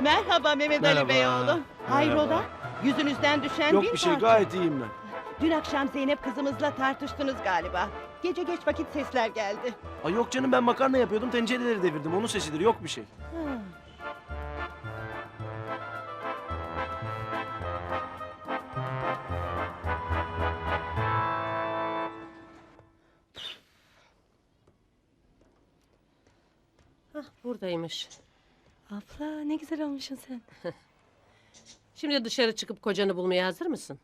Merhaba Mehmet Ali Merhaba. Beyoğlu. Hayrola? Yüzünüzden düşen Yok bir bir şey parça. gayet iyiyim ben. Dün akşam Zeynep kızımızla tartıştınız galiba. Gece geç vakit sesler geldi. Ay yok canım ben makarna yapıyordum tencereleri devirdim onun sesidir yok bir şey. Ha. Hah, buradaymış. Abla ne güzel olmuşsun sen. Şimdi dışarı çıkıp kocanı bulmaya hazır mısın?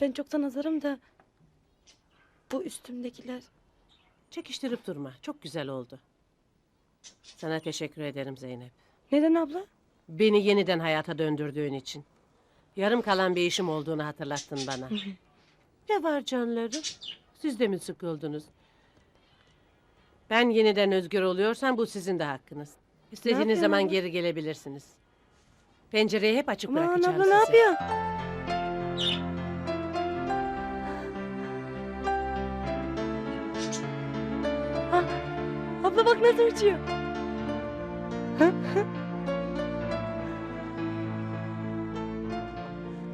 Ben çoktan hazırım da bu üstümdekiler. Çekiştirip durma. Çok güzel oldu. Sana teşekkür ederim Zeynep. Neden abla? Beni yeniden hayata döndürdüğün için. Yarım kalan bir işim olduğunu hatırlattın bana. ne var canlarım? Siz de mi sıkıldınız? Ben yeniden özgür oluyorsam bu sizin de hakkınız. İstediğiniz yapıyorsun zaman abla? geri gelebilirsiniz. Pencereyi hep açık Aman bırakacağım abla ne size. yapıyor? Ha, abla bak nasıl uçuyor.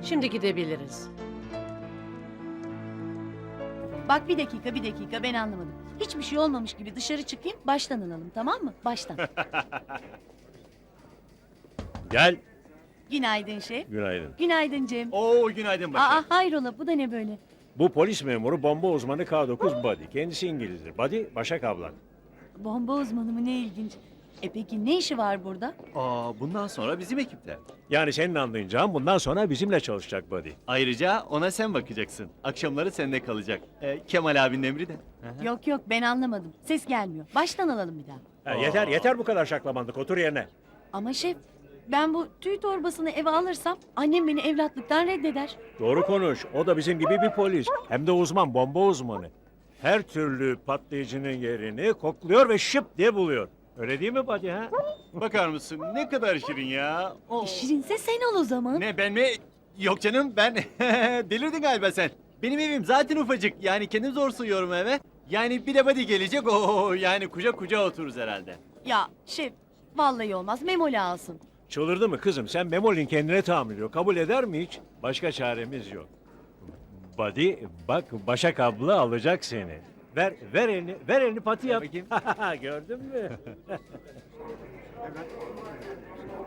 Şimdi gidebiliriz. Bak bir dakika bir dakika ben anlamadım. Hiçbir şey olmamış gibi dışarı çıkayım baştan alalım tamam mı? Baştan. Gel. Günaydın şef. Günaydın. Günaydın Cem. Oo günaydın Aa hayrola bu da ne böyle? Bu polis memuru bomba uzmanı K9 Buddy. Kendisi İngilizdir. Buddy Başak ablan. Bomba uzmanı mı ne ilginç. E peki ne işi var burada? Aa, bundan sonra bizim ekipte. Yani senin anlayacağın bundan sonra bizimle çalışacak Buddy. Ayrıca ona sen bakacaksın. Akşamları sende kalacak. Ee, Kemal abinin emri de. Yok yok ben anlamadım. Ses gelmiyor. Baştan alalım bir daha. Ha, yeter yeter bu kadar şaklamandık otur yerine. Ama şef ben bu tüy torbasını eve alırsam annem beni evlatlıktan reddeder. Doğru konuş. O da bizim gibi bir polis. Hem de uzman bomba uzmanı. Her türlü patlayıcının yerini kokluyor ve şıp diye buluyor. Öyle değil mi Buddy ha? Bakar mısın ne kadar şirin ya. Oo. E, şirinse sen ol o zaman. Ne ben mi? Yok canım ben. Delirdin galiba sen. Benim evim zaten ufacık. Yani kendim zor sığıyorum eve. Yani bir de body gelecek. Oo, yani kucak kucağa otururuz herhalde. Ya şef vallahi olmaz Memoli alsın. Çıldırdı mı kızım? Sen Memoli'nin kendine tahammülü yok. Kabul eder mi hiç? Başka çaremiz yok. Buddy bak Başak abla alacak seni. Ver ver elini ver elini pati yap. Gördün mü?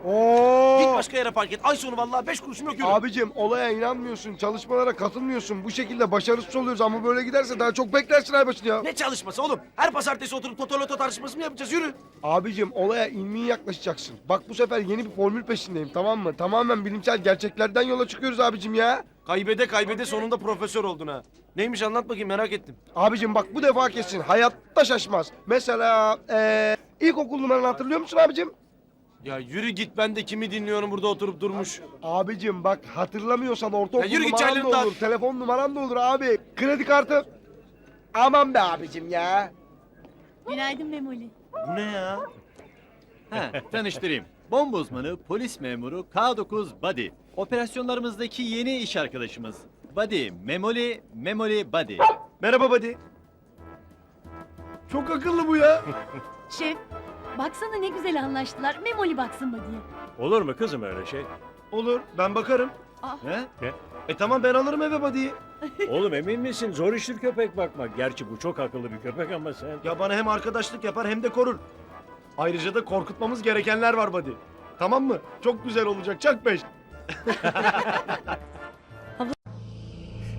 Oo! Başka yere park et. Ay sonu vallahi beş kuruşum yok yürü. Abicim olaya inanmıyorsun, çalışmalara katılmıyorsun. Bu şekilde başarısız oluyoruz ama böyle giderse daha çok beklersin Aybaşı'nı ya. Ne çalışması oğlum? Her pazartesi oturup totoloto tartışması mı yapacağız yürü. Abicim olaya ilmi yaklaşacaksın. Bak bu sefer yeni bir formül peşindeyim tamam mı? Tamamen bilimsel gerçeklerden yola çıkıyoruz abicim ya. Kaybede kaybede sonunda profesör oldun ha. Neymiş anlat bakayım merak ettim. Abicim bak bu defa kesin hayatta şaşmaz. Mesela eee ilkokul numaranı hatırlıyor musun abicim? Ya yürü git ben de kimi dinliyorum burada oturup durmuş. Abicim bak hatırlamıyorsan ortaokul Ya yürü git numaran da çaylarını olur, dağıt. telefon numaran da olur abi. Kredi kartı. Aman be abicim ya. Günaydın Memoli. Bu ne ya? Ha, tanıştırayım. Bomba uzmanı, polis memuru K9 Buddy. Operasyonlarımızdaki yeni iş arkadaşımız. Buddy, Memoli, Memoli Buddy. Merhaba buddy. Çok akıllı bu ya. Şef baksana ne güzel anlaştılar. Memoli baksın mı diye. Olur mu kızım öyle şey? Olur ben bakarım. He? E tamam ben alırım eve body'yi. Oğlum emin misin? Zor iştir köpek bakmak. Gerçi bu çok akıllı bir köpek ama sen... Ya bana hem arkadaşlık yapar hem de korur. Ayrıca da korkutmamız gerekenler var buddy. Tamam mı? Çok güzel olacak çak beş.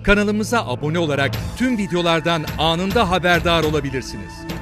Kanalımıza abone olarak tüm videolardan anında haberdar olabilirsiniz.